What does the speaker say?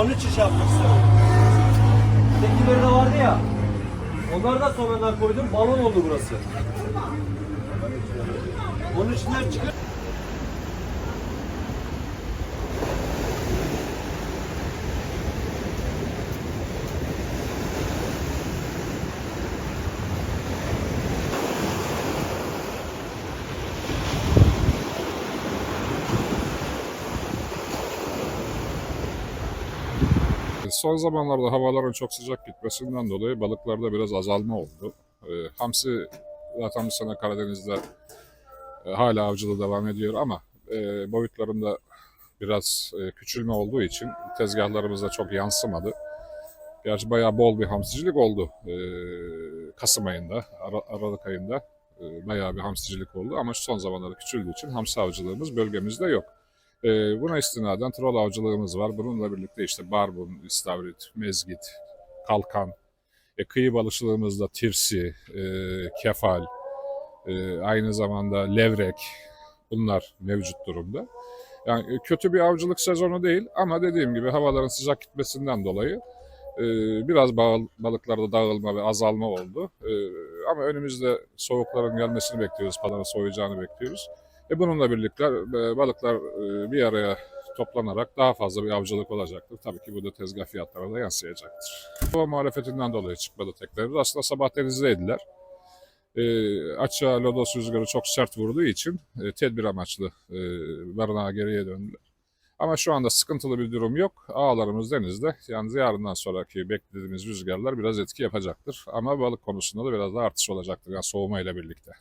onun için şey yapmak. Tekileri de vardı ya. Onları da sonradan koydum. Balon oldu burası. Onun içinden çıkıyor. Son zamanlarda havaların çok sıcak gitmesinden dolayı balıklarda biraz azalma oldu. E, hamsi zaten bu sene Karadeniz'de e, hala avcılığı devam ediyor ama e, boyutlarında biraz e, küçülme olduğu için tezgahlarımızda çok yansımadı. Gerçi bayağı bol bir hamsicilik oldu e, Kasım ayında, Ara- Aralık ayında e, bayağı bir hamsicilik oldu ama şu son zamanlarda küçüldüğü için hamsi avcılığımız bölgemizde yok. Ee, buna istinaden troll avcılığımız var. Bununla birlikte işte barbun, istavrit, mezgit, kalkan, e, kıyı balıkçılığımızda tirsi, e, kefal, e, aynı zamanda levrek bunlar mevcut durumda. Yani e, kötü bir avcılık sezonu değil ama dediğim gibi havaların sıcak gitmesinden dolayı e, biraz balıklarda dağılma ve azalma oldu. E, ama önümüzde soğukların gelmesini bekliyoruz, palanın soğuyacağını bekliyoruz. E bununla birlikte e, balıklar e, bir araya toplanarak daha fazla bir avcılık olacaktır. Tabii ki bu da tezgah fiyatlarına da yansıyacaktır. Hava muhalefetinden dolayı çıkmadı teklerimiz. Aslında sabah denizdeydiler. E, açığa lodos rüzgarı çok sert vurduğu için e, tedbir amaçlı e, barınağa geriye döndüler. Ama şu anda sıkıntılı bir durum yok. Ağlarımız denizde. Yalnız yarından sonraki beklediğimiz rüzgarlar biraz etki yapacaktır. Ama balık konusunda da biraz daha artış olacaktır. Yani soğumayla birlikte.